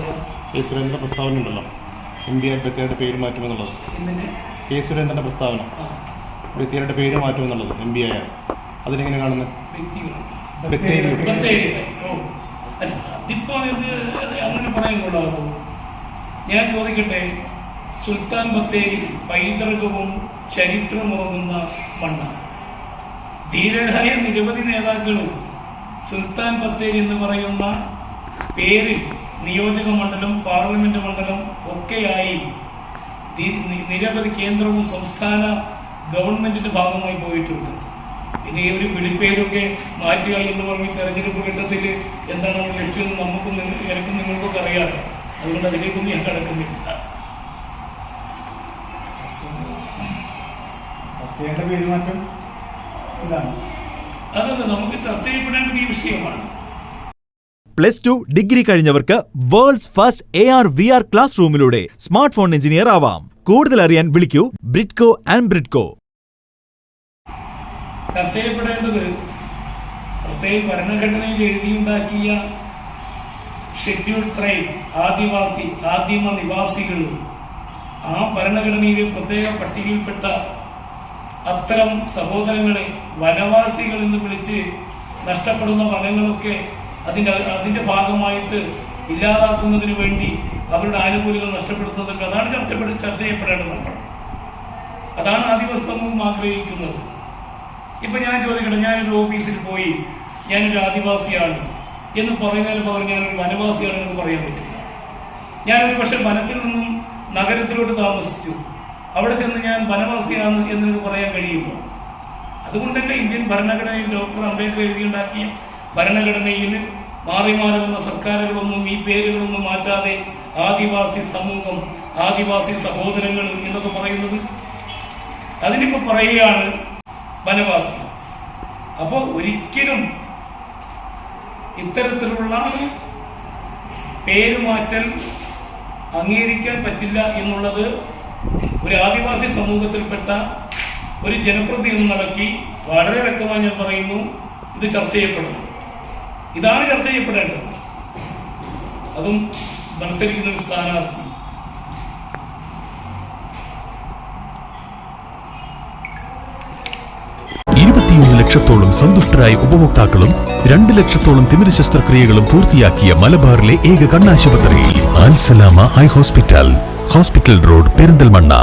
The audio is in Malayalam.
കെ സുരേന്ദ്രന്റെ പ്രസ്താവന ഉണ്ടല്ലോ. എം ബി ആർ പേര് മാറ്റുമെന്നുള്ളത്. എന്നുള്ളത് കെ സുരേന്ദ്രന്റെ പ്രസ്താവന. ആ. ബത്തേരുടെ പേര് മാറ്റുമെന്നുള്ളത് എം ബി ആയാണ് അതിനെങ്ങനെ കാണുന്നത്? വ്യക്തികളുണ്ട് ബത്തേരിയുടെ ബത്തേരിയുടെ. അല്ല അതിപ്പോ ഇത് അങ്ങനെ പറയാൻ ഞാൻ ചോദിക്കട്ടെ. സുൽത്താൻ ബത്തേരി പൈതൃകവും ചരിത്രമുറങ്ങുന്ന മണ്ണാണ് ധീരരായ നിരവധി നേതാക്കൾ സുൽത്താൻ ബത്തേരി എന്ന് പറയുന്ന പേരിൽ നിയോജക മണ്ഡലം പാർലമെന്റ് മണ്ഡലം ഒക്കെയായി നിരവധി കേന്ദ്രവും സംസ്ഥാന ഗവൺമെന്റിന്റെ ഭാഗമായി പോയിട്ടുണ്ട്. പിന്നെ ഈ ഒരു വിളിപ്പേരൊക്കെ മാറ്റുക എന്ന് പറഞ്ഞ് തെരഞ്ഞെടുപ്പ് ഘട്ടത്തിൽ എന്താണ് ലക്ഷ്യം നമുക്കും എനിക്കും നിങ്ങൾക്കൊക്കെ അറിയാം. അതുകൊണ്ട് അതിലേക്കൊന്നും ഞാൻ കടക്കുന്നില്ല. അതത് നമുക്ക് ചർച്ച ചെയ്യപ്പെടേണ്ടത് ഈ വിഷയമാണ്. Plus two degree കഴിഞ്ഞവർക്ക് world's first A R V R class റൂമിലൂടെ smart phone engineer ആവാം. കൂടുതൽ അറിയാൻ വിളിക്കൂ ബ്രിഡ്കോ ആൻഡ് ബ്രിഡ്കോ ചർച്ച ചെയ്യപ്പെടേണ്ടത് പ്രത്യേക ഭരണഘടനയിൽ എഴുതിയുണ്ടാക്കിയ ഷെഡ്യൂൾ ട്രൈബ് ആദിവാസി ആദിമ നിവാസികൾ ആ ഭരണഘടനയിലെ പ്രത്യേക പട്ടികയിൽപ്പെട്ട അത്തരം സഹോദരങ്ങളെ വനവാസികൾ എന്ന് വിളിച്ച് നഷ്ടപ്പെടുന്ന വനങ്ങളൊക്കെ അതിന്റെ അതിന്റെ ഭാഗമായിട്ട് ഇല്ലാതാക്കുന്നതിന് വേണ്ടി അവരുടെ ആനുകൂല്യങ്ങൾ നഷ്ടപ്പെടുത്തുന്നതൊക്കെ അതാണ് ചർച്ചപ്പെട ചർച്ച ചെയ്യപ്പെടേണ്ടത് നമ്മൾ. അതാണ് ആദിവാസി സമൂഹം ആഗ്രഹിക്കുന്നത്. ഇപ്പൊ ഞാൻ ചോദിക്കട്ടെ ഞാനൊരു ഓഫീസിൽ പോയി ഞാനൊരു ആദിവാസിയാണ് എന്ന് പറയുന്നതിന് പകരം ഞാനൊരു വനവാസിയാണ് എന്ന് പറയാൻ പറ്റില്ല. ഞാനൊരു പക്ഷെ വനത്തിൽ നിന്നും നഗരത്തിലോട്ട് താമസിച്ചു. അവിടെ ചെന്ന് ഞാൻ വനവാസിയാണ് എന്ന് പറയാൻ കഴിയുമോ? അതുകൊണ്ട് ഇന്ത്യൻ ഭരണഘടനയിൽ ഡോക്ടർ അംബേദ്കർ എഴുതിയുണ്ടാക്കിയ ഭരണഘടനയിൽ മാറി മാറി വന്ന സർക്കാരുകളൊന്നും ഈ പേരുകളൊന്നും മാറ്റാതെ ആദിവാസി സമൂഹം ആദിവാസി സഹോദരങ്ങൾ എന്നൊക്കെ പറയുന്നത്? അതിനിപ്പോ പറയുകയാണ് വനവാസി. അപ്പോൾ ഒരിക്കലും ഇത്തരത്തിലുള്ള പേരുമാറ്റൽ അംഗീകരിക്കാൻ പറ്റില്ല എന്നുള്ളത് ഒരു ആദിവാസി സമൂഹത്തിൽപ്പെട്ട ഒരു ജനപ്രതിനിധി നടക്കി വളരെ വ്യക്തമായി ഞാൻ പറയുന്നു ഇത് ചർച്ച ചെയ്യപ്പെടണം ഇതാണ് ചർച്ച ചെയ്യപ്പെടേണ്ടത്. അതും മത്സരിക്കുന്ന ഒരു സ്ഥാനാർത്ഥി. ലക്ഷത്തോളം സന്തുഷ്ടരായ ഉപഭോക്താക്കളും രണ്ട് ലക്ഷത്തോളം തിമിര ശസ്ത്രക്രിയകളും പൂർത്തിയാക്കിയ മലബാറിലെ ഏക കണ്ണാശുപത്രി eye hospital. Hospital road Perinthalmanna.